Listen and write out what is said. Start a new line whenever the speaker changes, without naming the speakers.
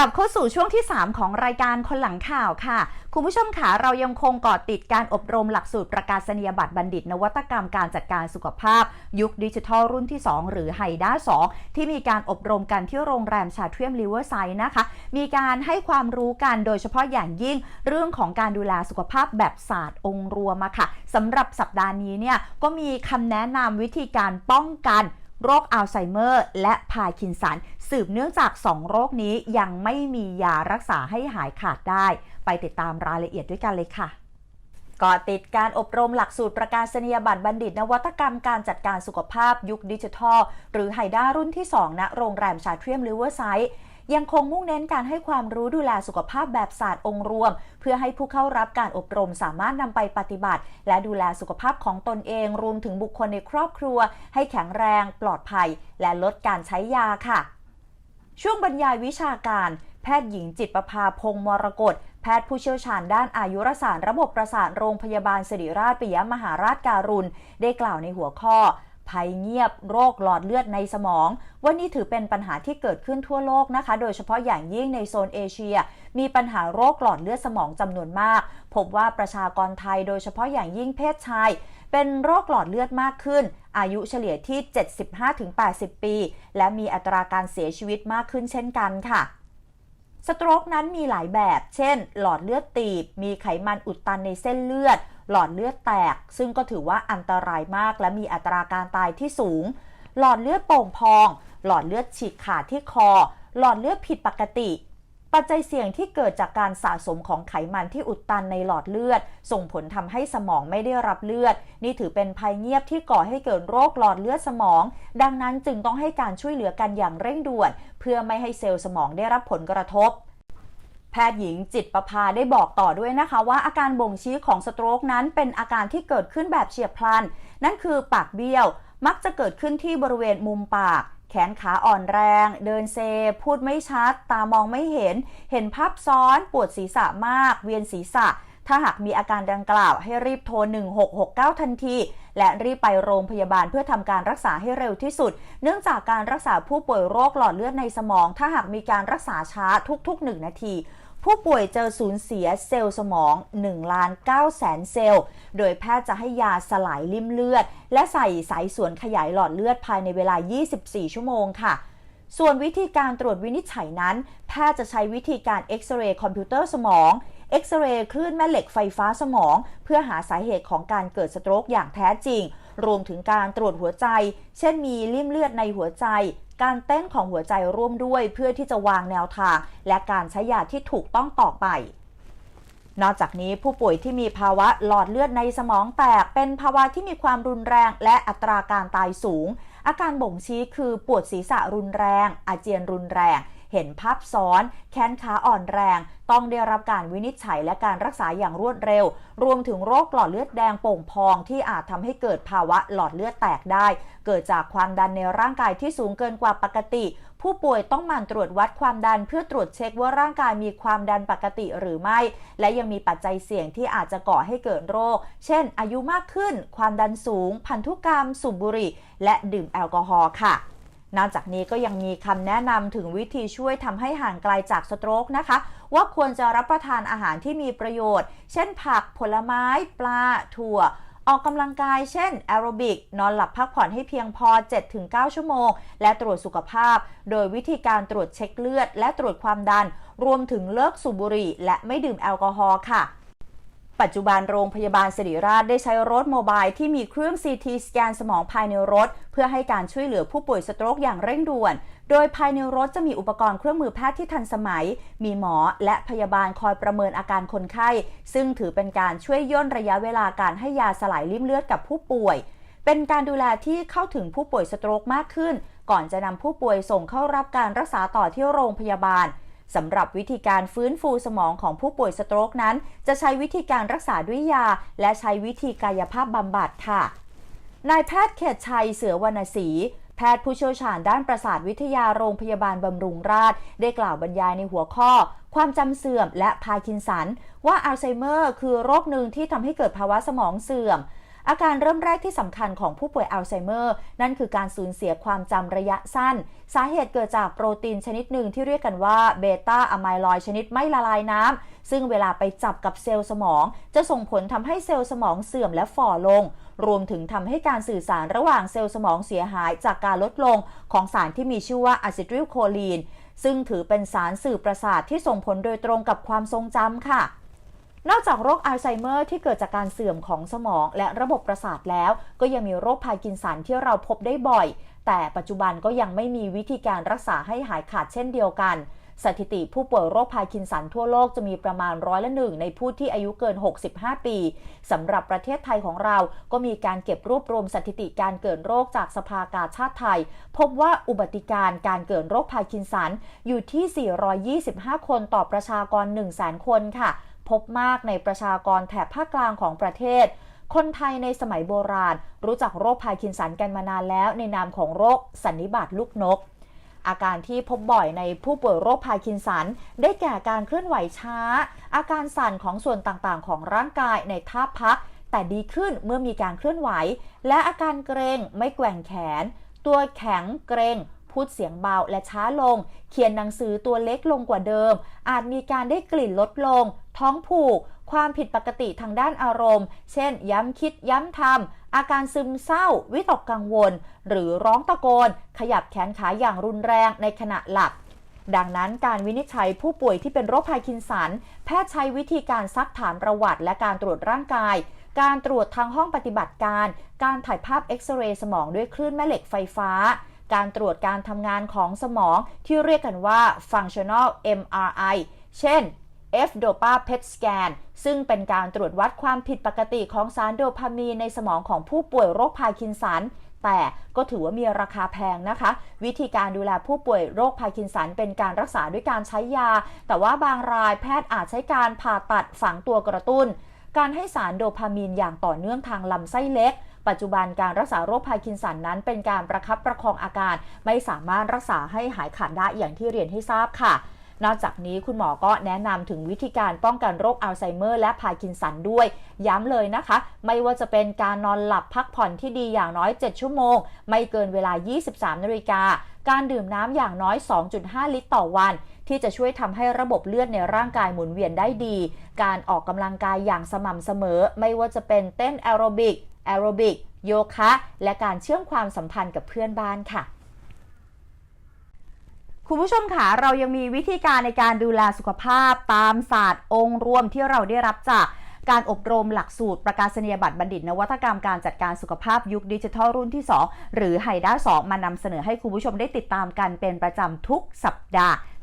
กลับเข้าสู่ช่วงที่ 3 ของรายการคนหลังข่าวค่ะ คุณผู้ชมค่ะเรายังคงเกาะติดการอบรมหลักสูตรประกาศนียบัตรบัณฑิต นวัตกรรมการจัดการสุขภาพ ยุคดิจิทัลรุ่นที่ 2 หรือไฮด้า2ที่มีการอบรมกันที่โรงแรมชาเทียมริเวอร์ไซด์นะคะ มีการให้ความรู้กันโดยเฉพาะอย่างยิ่งเรื่องของการดูแลสุขภาพแบบศาสตร์องค์รวมอะค่ะสำหรับสัปดาห์นี้เนี่ยก็มีคำแนะนำวิธีการป้องกันโรคอัลไซเมอร์ และพาร์กินสัน สืบเนื่องจาก 2 โรคนี้ยังไม่มียารักษาให้หายขาดได้ ไปติดตามรายละเอียดด้วยกันเลยค่ะก่อติดการอบรมหลักสูตรประกาศนียบัตรบัณฑิต นวัตกรรมการจัดการสุขภาพยุคดิจิทัล หรือไฮด้ารุ่นที่ 2 ณ โรงแรมชาเทียมริเวอร์ไซด์ยังคงมุ่งเน้นการให้ความรู้ดูแลสุขภาพแบบศาสตร์องค์รวม เพื่อให้ผู้เข้ารับการอบรมสามารถนำไปปฏิบัติ และดูแลสุขภาพของตนเอง รวมถึงบุคคลในครอบครัว ให้แข็งแรง ปลอดภัย และลดการใช้ยาค่ะ ช่วงบรรยายวิชาการ แพทย์หญิงจิตประภาพงศ์มรกตแพทย์ผู้เชี่ยวชาญด้านอายุรศาสตร์ระบบประสาทโรงพยาบาลสิริราชปิยมหาราชการุณ ได้กล่าวในหัวข้อ ภัยเงียบ โรคหลอดเลือดในสมอง ว่านี่ถือเป็นปัญหาที่เกิดขึ้นทั่วโลกนะคะ โดยเฉพาะอย่างยิ่งในโซนเอเชีย มีปัญหาโรคหลอดเลือดสมองจำนวนมาก พบว่าประชากรไทยโดยเฉพาะอย่างยิ่งเพศชายเป็นโรคหลอดเลือดมากขึ้น อายุเฉลี่ยที่ 75-80 ปี และมีอัตราการเสียชีวิตมากขึ้นเช่นกันค่ะสโตรกนั้นมีหลายแบบ เช่น หลอดเลือดตีบ มีไขมันอุดตันในเส้นเลือด หลอดเลือดแตก ซึ่งก็ถือว่าอันตรายมาก และมีอัตราการตายที่สูง หลอดเลือดโป่งพอง หลอดเลือดฉีกขาดที่คอ หลอดเลือดผิดปกติ ปัจจัยเสี่ยงที่เกิดจากการสะสมของไขมันที่อุดตันในหลอดเลือด ส่งผลทำให้สมองไม่ได้รับเลือด นี่ถือเป็นภัยเงียบที่ก่อให้เกิดโรคหลอดเลือดสมอง ดังนั้นจึงต้องให้การช่วยเหลือกันอย่างเร่งด่วน เพื่อไม่ให้เซลล์สมองได้รับผลกระทบ ทย์หญิงจิตประภาได้บอกต่อด้วยนะคะว่าอาการบ่งชี้ของสโตรกนั้นเป็นอาการที่เกิดขึ้นแบบเฉียบพลัน นั่นคือปากเบี้ยว มักจะเกิดขึ้นที่บริเวณมุมปาก แขนขาอ่อนแรง เดินเซ พูดไม่ชัด ตามองไม่เห็น เห็นภาพซ้อน ปวดศีรษะมาก เวียนศีรษะถ้าหากมีอาการดังกล่าวให้รีบโทร 1669 ทันที และรีบไปโรงพยาบาลเพื่อทำการรักษาให้เร็วที่สุด เนื่องจากการรักษาผู้ป่วยโรคหลอดเลือดในสมอง ถ้าหากมีการรักษาช้าทุกๆ 1 นาที ผู้ป่วยเจอสูญเสียเซลล์สมอง1ล้าน9แสนเซลล์ โดยแพทย์จะให้ยาสลายลิ่มเลือด และใส่สายสวนขยายหลอดเลือดภายในเวลา 24 ชั่วโมงค่ะส่วนวิธีการตรวจวินิจฉัยนั้น แพทย์จะใช้วิธีการเอ็กซเรย์คอมพิวเตอร์สมอง เอ็กซเรย์คลื่นแม่เหล็กไฟฟ้าสมอง เพื่อหาสาเหตุของการเกิดสโตรกอย่างแท้จริง รวมถึงการตรวจหัวใจ เช่นมีลิ่มเลือดในหัวใจ การเต้นของหัวใจร่วมด้วยเพื่อที่จะวางแนวทาง และการใช้ยาที่ถูกต้องต่อไปนอกจากนี้ผู้ป่วยที่มีภาวะหลอดเลือดในสมองแตก เป็นภาวะที่มีความรุนแรงและอัตราการตายสูง อาการบ่งชี้คือปวดศีรษะรุนแรง อาเจียนรุนแรง เห็นภาพซ้อน แขนขาอ่อนแรง ต้องได้รับการวินิจฉัยและการรักษาอย่างรวดเร็ว รวมถึงโรคหลอดเลือดแดงโป่งพองที่อาจทำให้เกิดภาวะหลอดเลือดแตกได้ เกิดจากความดันในร่างกายที่สูงเกินกว่าปกติ ผู้ป่วยต้องหมั่นตรวจวัดความดันเพื่อตรวจเช็คว่าร่างกายมีความดันปกติหรือไม่ และยังมีปัจจัยเสี่ยงที่อาจจะก่อให้เกิดโรค เช่น อายุมากขึ้น ความดันสูง พันธุกรรม สูบบุหรี่ และดื่มแอลกอฮอล์ค่ะ นอกจากนี้ก็ยังมีคำแนะนำถึงวิธีช่วยทำให้ห่างไกลจากสโตรกนะคะ ว่าควรจะรับประทานอาหารที่มีประโยชน์ เช่นผักผลไม้ ปลา ถั่ว ออกกำลังกายเช่นแอโรบิก นอนหลับพักผ่อนให้เพียงพอ 7-9 ชั่วโมง และตรวจสุขภาพ โดยวิธีการตรวจเช็คเลือด และตรวจความดัน รวมถึงเลิกสูบบุหรี่ และไม่ดื่มแอลกอฮอล์ค่ะ ปัจจุบันโรงพยาบาลสิริราชได้ใช้รถโมบายที่มีเครื่อง CT สแกนสมองภายในรถ เพื่อให้การช่วยเหลือผู้ป่วยสโตรกอย่างเร่งด่วน โดยภายในรถจะมีอุปกรณ์เครื่องมือแพทย์ที่ทันสมัย มีหมอและพยาบาลคอยประเมินอาการคนไข้ ซึ่งถือเป็นการช่วยย่นระยะเวลาการให้ยาสลายริ่มเลือดกับผู้ป่วย เป็นการดูแลที่เข้าถึงผู้ป่วยสโตรกมากขึ้น ก่อนจะนำผู้ป่วยส่งเข้ารับการรักษาต่อที่โรงพยาบาล สำหรับวิธีการฟื้นฟูสมองของผู้ป่วยสโตรกนั้น จะใช้วิธีการรักษาด้วยยา และใช้วิธีกายภาพบำบัดค่ะ นายแพทย์เขตชัยเสือวรรณศรีแพทย์ผู้เชี่ยวชาญด้านประสาทวิทยาโรงพยาบาลบำรุงราษฎร์ได้กล่าวบรรยายในหัวข้อ ความจำเสื่อมและพาร์กินสัน ว่าอัลไซเมอร์คือโรคหนึ่งที่ทำให้เกิดภาวะสมองเสื่อม อาการเริ่มแรกที่สำคัญของผู้ป่วยอัลไซเมอร์ นั่นคือการสูญเสียความจำระยะสั้น สาเหตุเกิดจากโปรตีนชนิดหนึ่งที่เรียกกันว่าเบต้าอะไมลอยชนิดไม่ละลายน้ำซึ่งเวลาไปจับกับเซลล์สมอง จะส่งผลทำให้เซลล์สมองเสื่อมและฝ่อลง รวมถึงทำให้การสื่อสารระหว่างเซลล์สมองเสียหายจากการลดลงของสารที่มีชื่อว่าอะซิทิลโคลีนซึ่งถือเป็นสารสื่อประสาทที่ส่งผลโดยตรงกับความทรงจำค่ะ นอกจากโรคอัลไซเมอร์ที่เกิดจากการเสื่อมของสมองและระบบประสาทแล้ว ก็ยังมีโรคพาร์กินสันที่เราพบได้บ่อย แต่ปัจจุบันก็ยังไม่มีวิธีการรักษาให้หายขาดเช่นเดียวกัน สถิติผู้ป่วยโรคพาร์กินสันทั่วโลกจะมีประมาณร้อยละหนึ่งในผู้ที่อายุเกิน 65 ปีสำหรับประเทศไทยของเราก็มีการเก็บรวบรวมสถิติการเกิดโรคจากสภากาชาติไทย พบว่าอุบัติการการเกิดโรคพาร์กินสันอยู่ที่ 425 คนต่อประชากร 100,000 คนค่ะ พบมากในประชากรแถบภาคกลางของประเทศ คนไทยในสมัยโบราณ รู้จักโรคพาร์กินสันกันมานานแล้วในนามของโรคสันนิบาตลูกนก อาการที่พบบ่อยในผู้ป่วยโรคพาร์กินสัน ได้แก่การเคลื่อนไหวช้า อาการสั่นของส่วนต่างๆ ของร่างกายในท่าพัก แต่ดีขึ้นเมื่อมีการเคลื่อนไหว และอาการเกรงไม่แกว่งแขน ตัวแข็งเกรง พูดเสียงเบาและช้าลง เขียนหนังสือตัวเล็กลงกว่าเดิม อาจมีการได้กลิ่นลดลง ท้องผูก ความผิดปกติทางด้านอารมณ์ เช่น ย้ำคิดย้ำทำอาการซึมเศร้า วิตกกังวล หรือร้องตะโกน ขยับแขนขาอย่างรุนแรงในขณะหลับดังนั้นการวินิจฉัยผู้ป่วยที่เป็นโรคพาร์กินสัน แพทย์ใช้วิธีการซักถามประวัติ และการตรวจร่างกาย การตรวจทางห้องปฏิบัติการ การถ่ายภาพเอ็กซเรย์สมองด้วยคลื่นแม่เหล็กไฟฟ้า การตรวจการทำงานของสมองที่เรียกกันว่า functional MRI เช่น F-DOPA PET scan ซึ่งเป็นการตรวจวัดความผิดปกติของสารโดพามีนในสมองของผู้ป่วยโรคพาร์กินสัน แต่ก็ถือว่ามีราคาแพงนะคะ วิธีการดูแลผู้ป่วยโรคพาร์กินสันเป็นการรักษาด้วยการใช้ยา แต่ว่าบางรายแพทย์อาจใช้การผ่าตัดฝังตัวกระตุ้น การให้สารโดพามีนอย่างต่อเนื่องทางลำไส้เล็ก ปัจจุบันการรักษาโรคพาร์กินสันนั้นเป็นการประคับประคองอาการ ไม่สามารถรักษาให้หายขาดได้อย่างที่เรียนให้ทราบค่ะ นอกจากนี้คุณหมอก็แนะนำถึงวิธีการป้องกันโรคอัลไซเมอร์และพาร์กินสันด้วย ย้ำเลยนะคะ ไม่ว่าจะเป็นการนอนหลับพักผ่อนที่ดีอย่างน้อย 7 ชั่วโมง ไม่เกินเวลา 23นาฬิกาการดื่มน้ำอย่างน้อย 2.5 ลิตรต่อวัน ที่จะช่วยทำให้ระบบเลือดในร่างกายหมุนเวียนได้ดี การออกกำลังกายอย่างสม่ำเสมอ ไม่ว่าจะเป็นเต้นแอโรบิกแอโรบิกโยคะ และการเชื่อมความสัมพันธ์กับเพื่อนบ้านค่ะ คุณผู้ชมค่ะเรายังมีวิธีการในการดูแลสุขภาพตามศาสตร์องค์รวมที่เราได้รับจากการอบรมหลักสูตรประกาศนียบัตรบัณฑิต นวัตกรรมการจัดการสุขภาพยุคดิจิทัลรุ่นที่ 2 หรือไฮด้า2มานำเสนอให้คุณผู้ชมได้ติดตามกันเป็นประจำทุกสัปดาห์